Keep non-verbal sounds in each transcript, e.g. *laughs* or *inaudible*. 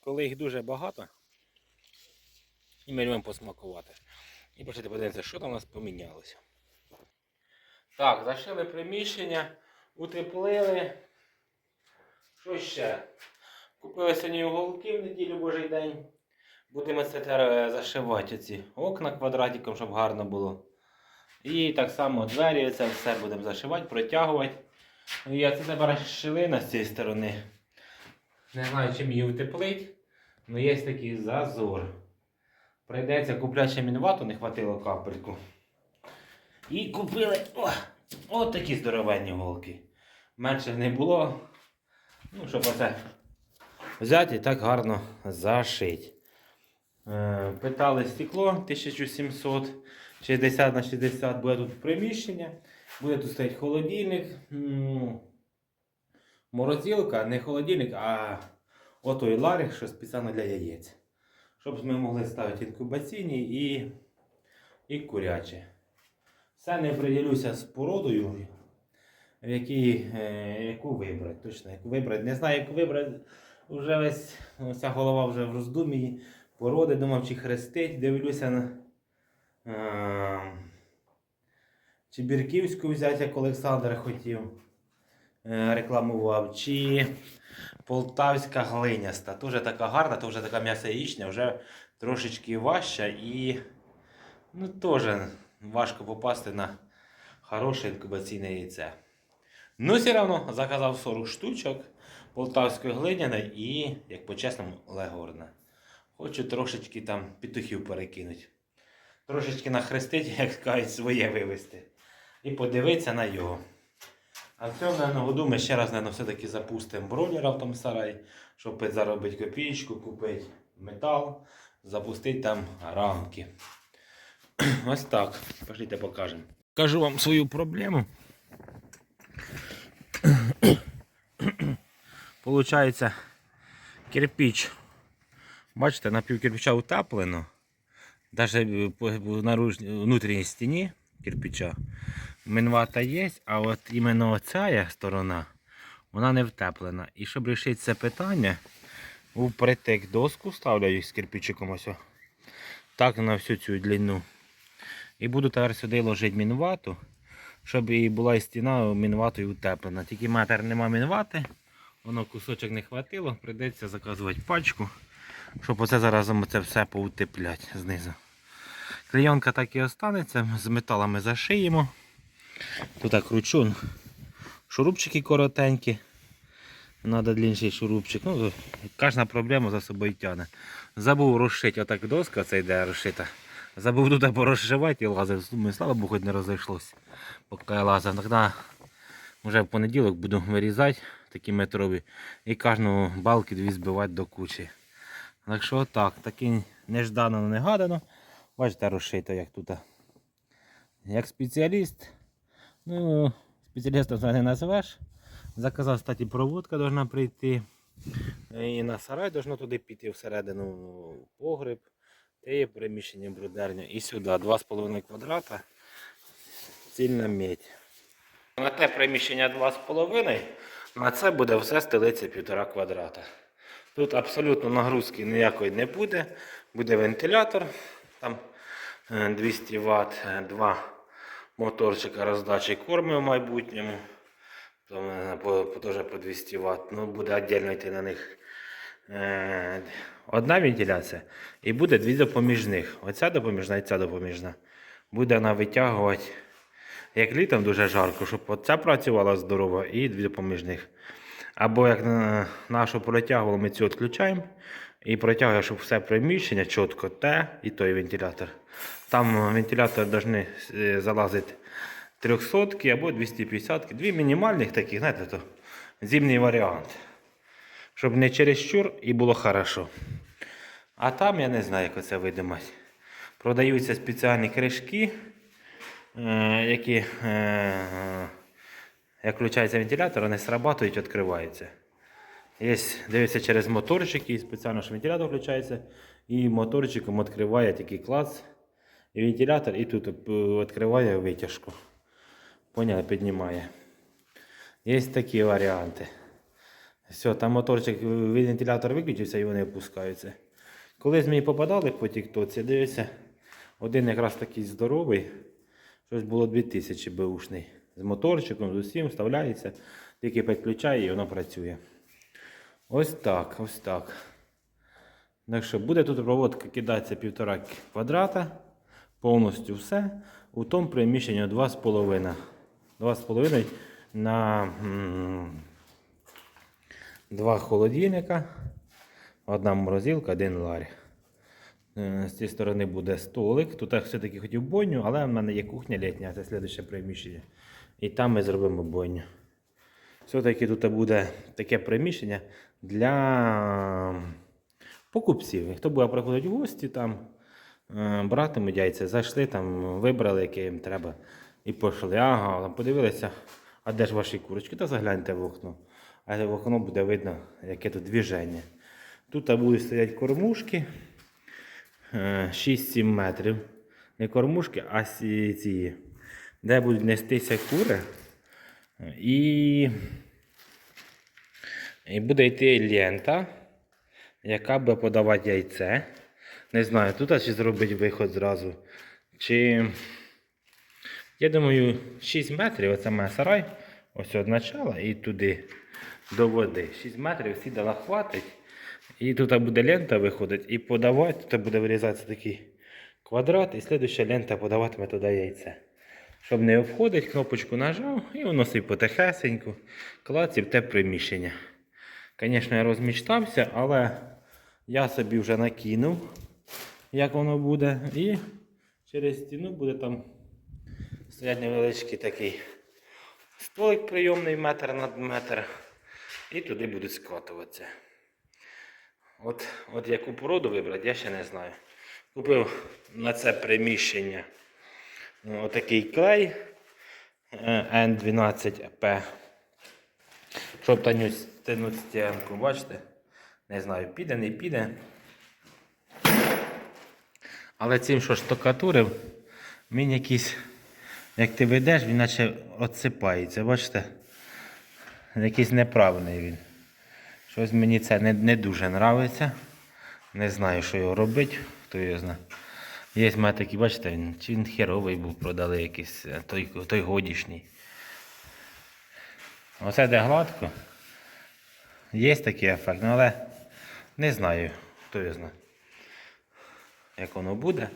Коли їх дуже багато, і ми любимо посмакувати. І почати подивитися, що там у нас помінялося. Так, зашили приміщення, утеплили. Що ще? Купили сьогодні уголки в неділю божий день. Будемо тепер е, зашивати ці окна квадратиком, щоб гарно було. І так само двері, це все будемо зашивати, протягувати. Ну, Я це тепер шилина з цієї сторони. Не знаю, чим її утеплить, але є такий зазор. Прийдеться купляти ще не хватило капельку. І купили о, от такі здоровенні голки. Менше не було. Ну, щоб оце взяти і так гарно зашити. Е, питали стекло 1700, 60 на 60 буде тут приміщення. Буде тут стоять холодильник. м, Морозилка, не холодильник, а отой ларик, що спеціально для яєць. Щоб ми могли ставити інкубаційні і, і курячі. Все не приділюся з породою, в якій, е, яку вибрати. Точно, яку вибрати. Не знаю, яку вибрати. Вже весь ця голова вже в роздумі. Породи думав, чи хрестить. Дивлюся на. Е, чи Бірківську взяти, як Олександр хотів. е, Рекламував, чи Полтавська глиняста. Дуже така гарна, то вже така м'ясо яєчня, вже трошечки важча і ну, теж важко попасти на хороше інкубаційне яйце. Ну, все одно заказав 40 штучок полтавської глиняної і, як по-чесному, легорна. Хочу трошечки там петухів перекинути. Трошечки нахрестити, *laughs* як кажуть, своє вивезти. І подивитися на його. А в цьому наверное, году ми ще раз наверное, все-таки запустимо бройлера в тому сараї, щоб заробити копійку, купити метал, запустити там рамки. *clears throat* Ось так. Пошліть покажемо. Кажу вам свою проблему. *clears throat* Получається кирпич. Бачите, на пів утеплено. Навіть наружній внутрішній стіні кирпича минвата є, а от іменно оця сторона вона не втеплена. І щоб вирішити це питання, у притик доску ставлю з кирпичиком ось. Так на всю цю длину. І буду тепер сюди ложити мінвату, щоб і була і стіна мінватою утеплена. Тільки метр нема мінвати, воно кусочок не хватило, прийдеться заказувати пачку, щоб оце зараз це все поутеплять знизу. Клейонка так і останеться, з металами зашиємо. Тут так кручу. Шурупчики коротенькі. Треба длінший шурупчик. Ну, кожна проблема за собою тягне. Забув розшити отак доска, це йде розшита. Забув тут порозшивати і лазив. Думаю, слава Богу, хоч не розійшлося. Поки я лазив. Тоді вже в понеділок буду вирізати такі метрові і кожну балки дві збивати до кучі. Так що отак, таки неждано, негадано. Бачите, розшито як тут. Як спеціаліст. Ну, спеціалістом це не називеш. Заказав, кстати, проводка должна прийти. І на сарай должно туди піти всередину в погреб. Те є приміщення брудерня. І сюди 2,5 квадрата. Цільна медь. На те приміщення 2,5, на це буде все стелиться 1,5 квадрата. Тут абсолютно нагрузки ніякої не буде. Буде вентилятор. Там е, 200 Вт, е, два моторчика роздачі корми в майбутньому. Там, е, теж по 200 Вт. Ну, буде віддільно йти на них е, одна вентиляція і буде дві допоміжних. Оця допоміжна і ця допоміжна. Буде вона витягувати, як літом дуже жарко, щоб оця працювала здорово і дві допоміжних. Або як нашу протягували, ми цю відключаємо і протягує, щоб все приміщення чітко те і той вентилятор. Там вентилятор повинні залазити 300 або 250 Дві мінімальних таких, знаєте, то зимній варіант. Щоб не через чересчур і було хорошо. А там я не знаю, як це видимати. Продаються спеціальні кришки, е, які, е, як включається вентилятор, вони срабатують, відкриваються. Є, дивиться через моторчики, спеціально що вентилятор включається, і моторчиком відкриває такий клас. І вентилятор і тут е, відкриває витяжку. Поняли, піднімає. Є такі варіанти. Все, там моторчик, вентилятор виключився і вони опускаються. Колись мені попадали по тіктоці, дивися, один якраз такий здоровий, щось було 2000 беушний. З моторчиком, з усім вставляється, тільки підключає і воно працює. Ось так, ось так. Так що буде тут проводка кидатися півтора квадрата, повністю все. У тому приміщенні 2,5. 2,5 на м, два холодильника, одна морозилка, один ларь. Е, З цієї сторони буде столик. Тут я все-таки хотів бойню, але в мене є кухня літня, це слідуще приміщення. І там ми зробимо бойню. Все-таки тут буде таке приміщення для покупців. Хто буде приходити в гості, там е, братимуть яйця, зайшли, там, вибрали, яке їм треба, і пішли. Ага, подивилися, а де ж ваші курочки? Та загляньте в окно. А в окно буде видно, яке тут движення. Тут будуть стояти кормушки 6-7 метрів. Не кормушки, а ці, де будуть нестися кури. І, і буде йти лента, яка буде подавати яйце. Не знаю, тут чи зробить виход зразу. Чи. Я думаю, 6 метрів, оце має сарай. Ось від і туди до води. 6 метрів сідала хватить. І тут буде лента виходить і подавати, тут буде вирізатися такий квадрат, і слідуща лента подаватиме туди яйце. Щоб не обходить, кнопочку нажав і воно собі потихесеньку в те приміщення. Звісно, я розмічтався, але я собі вже накинув, як воно буде. І через стіну буде там стоять невеличкий такий столик прийомний метр над метр. І туди будуть скатуватися. От, от яку породу вибрати, я ще не знаю. Купив на це приміщення ну, отакий клей е, N12P. Щоб тянуть стінку, бачите? Не знаю, піде, не піде. Але цим, що штукатурив, він якийсь, як ти ведеш, він наче отсипається, бачите? Якийсь неправильний він. Щось мені це не, не дуже подобається. Не знаю, що його робити, хто його знає. Є в мене такі, бачите, він, він херовий був, продали якийсь е, той, той годішній. Оце де гладко. Є такий ефект, але не знаю, хто його знає. Як воно буде.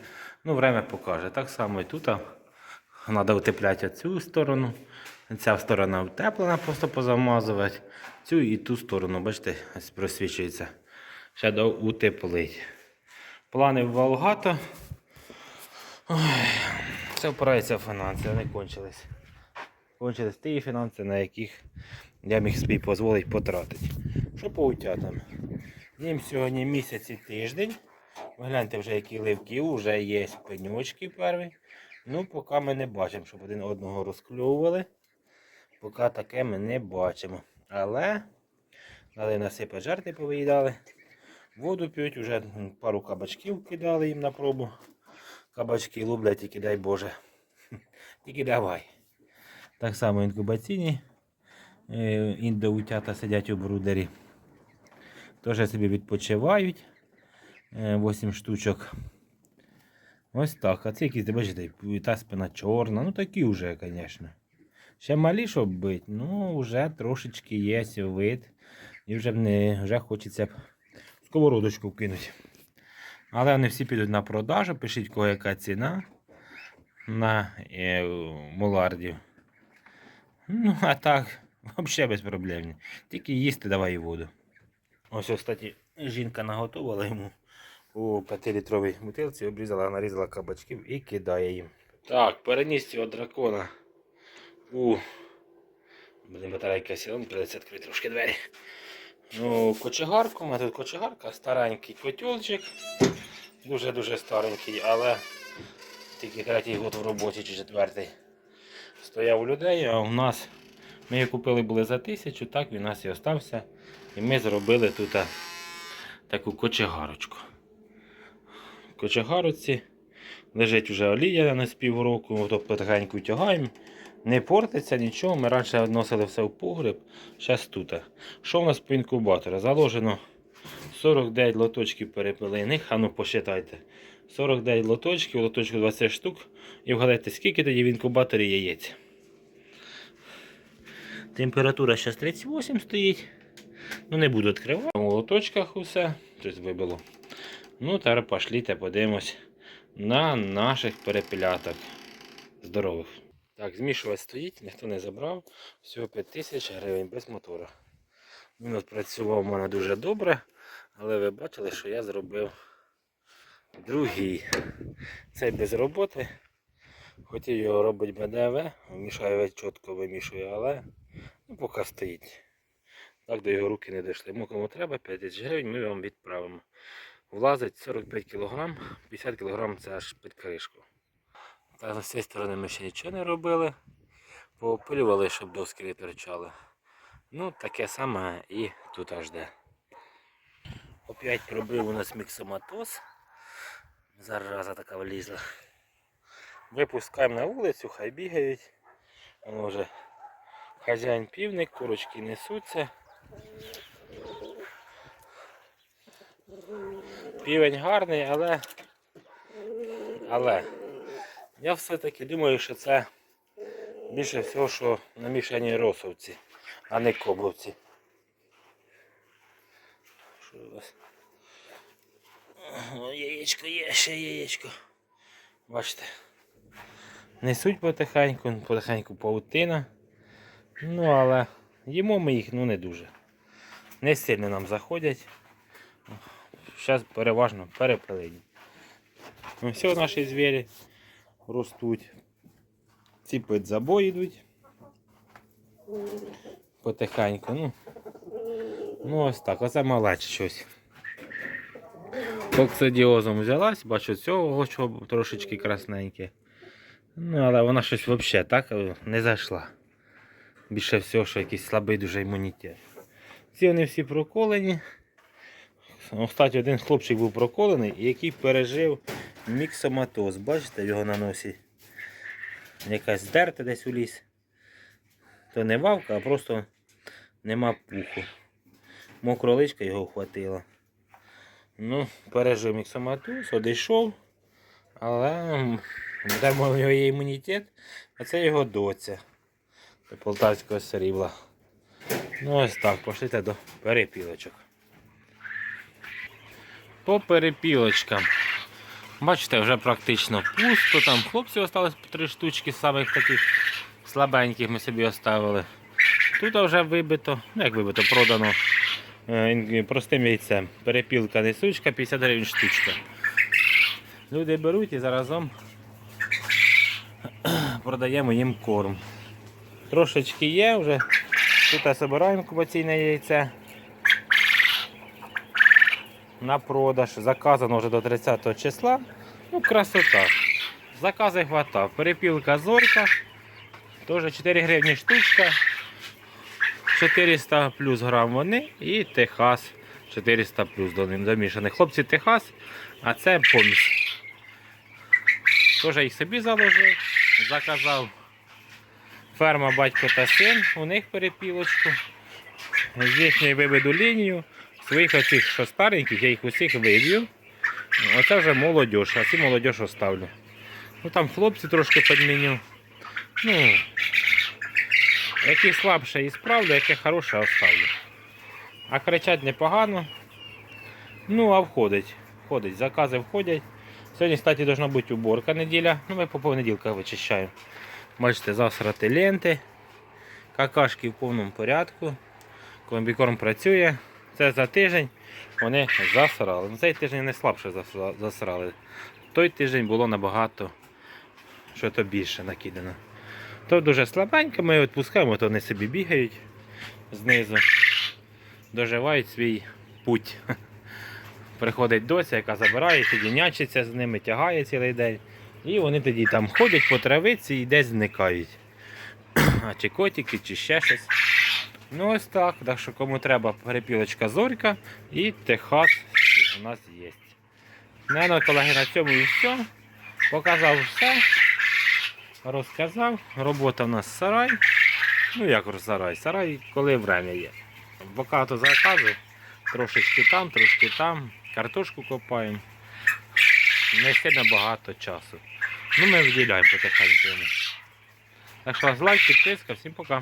Ну, время покаже. Так само і тут. Треба утепляти цю сторону. Ця сторона утеплена, просто позамазувати. Цю і ту сторону, бачите, ось просвічується. Ще до утеплить. Планів багато. Ой, Це впирається фінанси, вони кончились. Кончились ті фінанси, на яких я міг собі дозволити потратити. Що по утятам? Їм сьогодні місяць і тиждень. Ви гляньте вже які ливки, вже є пеньочки перві. Ну, поки ми не бачимо, щоб один одного розкльовували. Поки таке ми не бачимо. Але дали насипати жарти повиїдали. Воду п'ють, вже пару кабачків кидали їм на пробу. Кабачки люблять, тільки дай Боже. *laughs* Тільки давай. Так само інкубаційні е, індоутята сидять у брудері. Теж собі відпочивають. 8 штучок. Ось так. А це якісь, бачите, та спина чорна. Ну такі вже, звісно. Ще малі, щоб бити, ну вже трошечки є вид. І вже, не, вже хочеться сковородочку кинути. Але вони всі підуть на продажу. Пишіть, кого яка ціна на е, мулардів. Ну, а так, взагалі без проблем. Тільки їсти давай воду. Ось, кстати, жінка наготувала йому у 5-літровій бутилці, обрізала, нарізала кабачків і кидає їм. Так, переніс цього дракона у. Блін, батарейка сіла, придеться відкрити трошки двері. Ну, кочегарку, у мене тут кочегарка, старенький котелчик. Дуже-дуже старенький, але тільки третій год в роботі чи четвертий. Стояв у людей, а у нас ми її купили були за тисячу, так він у нас і остався. І ми зробили тут таку кочегарочку. В кочегарочці лежить вже олія на з півроку, то потихеньку тягаємо. Не портиться нічого. Ми раніше відносили все в погреб, зараз тут. Що в нас по інкубатору? Заложено 49 лоточків перепилиних. А ну посчитайте. 49 лоточків, лоточку 20 штук. І вгадайте, скільки тоді в інкубаторі яєць. Температура зараз 38 стоїть. Ну, не буду відкривати. У лоточках усе. Щось вибило. Ну, тепер пошліте, подивимось на наших перепіляток здорових. Так, змішувач стоїть, ніхто не забрав. Всього 5 тисяч гривень без мотора. Він працював у мене дуже добре, але ви бачили, що я зробив другий. Цей без роботи. Хотів його робити БДВ, вмішаю чітко вимішую, але ну, поки стоїть. Так до його руки не дійшли. Йому кому треба 5 тисяч гривень, ми вам відправимо. Влазить 45 кг, 50 кг це аж під кришку. Та з цієї сторони ми ще нічого не робили. Поопилювали, щоб доски не торчали. Ну, таке саме і тут аж де. Опять пробив у нас міксоматоз. Зараза така влізла. Випускаємо на вулицю, хай бігають. Воно вже хазяїн півник, курочки несуться. Півень гарний, але. Але. Я все-таки думаю, що це більше всього, що намішані росовці, а не кобловці. Що у вас? О, яєчко є, ще яєчко. Бачите. Несуть потихеньку, потихеньку паутина. Ну, але їмо ми їх ну, не дуже. Не сильно нам заходять. Зараз переважно перепилені. Ну, все наші звірі ростуть. Ці під забой йдуть. Потихеньку. Ну, ну ось так, оце малече щось. Коксидіозом взялась, бачу цього чого трошечки красненьке. Ну, але вона щось взагалі так е, не зайшла. Більше всього, що якийсь слабий дуже імунітет. Ці вони всі проколені. Кстати, один хлопчик був проколений, який пережив міксоматоз. Бачите, його на носі якась здерта десь у ліс. То не вавка, а просто нема пуху. Мокроличка його вхватила. Ну, пережив міксоматоз, одійшов, але дармо в нього є імунітет, а це його доця до полтавського срібла. Ну ось так, пошлите до перепілочок. По перепілочкам. Бачите, вже практично пусто. Там хлопців осталось по три штучки, самих таких слабеньких ми собі оставили. Тут вже вибито, ну як вибито, продано е, простим яйцем. Перепілка несучка, 50 гривень штучка. Люди беруть і заразом *clears throat* продаємо їм корм. Трошечки є вже. Тут збираємо кубаційне яйце на продаж. Заказано вже до 30 числа. Ну, красота. Закази хватав. Перепілка зорка. Теж 4 гривні штучка. 400 плюс грам вони і Техас 400 плюс до ним замішаний. Хлопці Техас, а це помість. Теж їх собі заложив, заказав ферма батько та син, у них перепілочку. З їхньої виведу лінію. Своїх оцих, що стареньких, я їх усіх виб'ю. Оце вже молодь, а ці молодь оставлю. Ну там хлопці трошки підміню. Ну, які слабше і справлю, яке хороше оставлю. А кричать непогано. Ну, а входить. Входить, закази входять. Сьогодні, кстати, должна бути уборка неділя. Ну, ми по понеділках вичищаємо. Бачите, засрати ленти. Какашки в повному порядку. Комбікорм працює. Це за тиждень вони засрали. Ну, цей тиждень не слабше засрали. Той тиждень було набагато що то більше накидано. То дуже слабенько, ми відпускаємо, то вони собі бігають знизу, доживають свій путь. *laughs* Приходить доця, яка забирає, тоді нячиться з ними, тягає цілий день. І вони тоді там ходять по травиці і десь зникають. *clears throat* А чи котики, чи ще щось. Ну ось так. Так що кому треба перепілочка зорька і Техас у нас є. Ну, колеги, на цьому і все. Показав все. розказав. Робота в нас сарай. Ну як сарай? Сарай, коли время є. Багато заказів. Трошечки там, трошки там. Картошку копаємо. Не сильно багато часу. Ну ми виділяємо потихеньку. Так що лайк, підписка, всім пока.